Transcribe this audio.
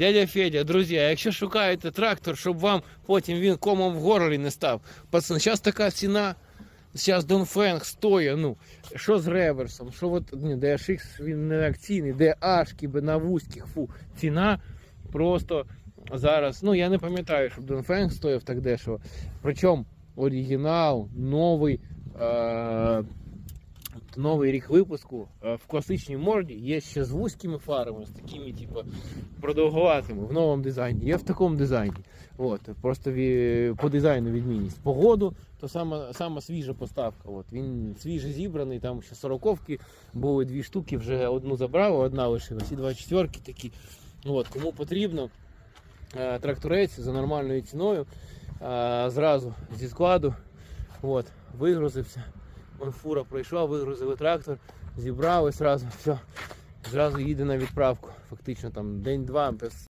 Дядя Федя, друзі, якщо шукаєте трактор, щоб вам потім він комом в горлі не став. Пацан, зараз така ціна. Зараз Донфенг стоїть, ну, що з реверсом, що от, ні, DHX він не акційний, DH, би на вузьких, фу, ціна просто зараз, ну я не пам'ятаю, щоб Донфенг стоїв так дешево. Причому оригінал, новий, е- новий рік випуску е, в класичній морді є ще з вузькими фарами, з такими, типу, продовгуватими в новому дизайні. Є в такому дизайні. От, просто по дизайну відмінність. Погоду, то сама, сама свіжа поставка. От, він свіже зібраний, там ще сороковки були дві штуки, вже одну забрав, одна лишилась, і два четверки такі. От, кому потрібно, е, тракторець за нормальною ціною. е, Зразу зі складу. От, вигрузився. Вон фура пройшла, вигрузили трактор, зібрали зразу, все. Зразу їде на відправку. Фактично там день-два без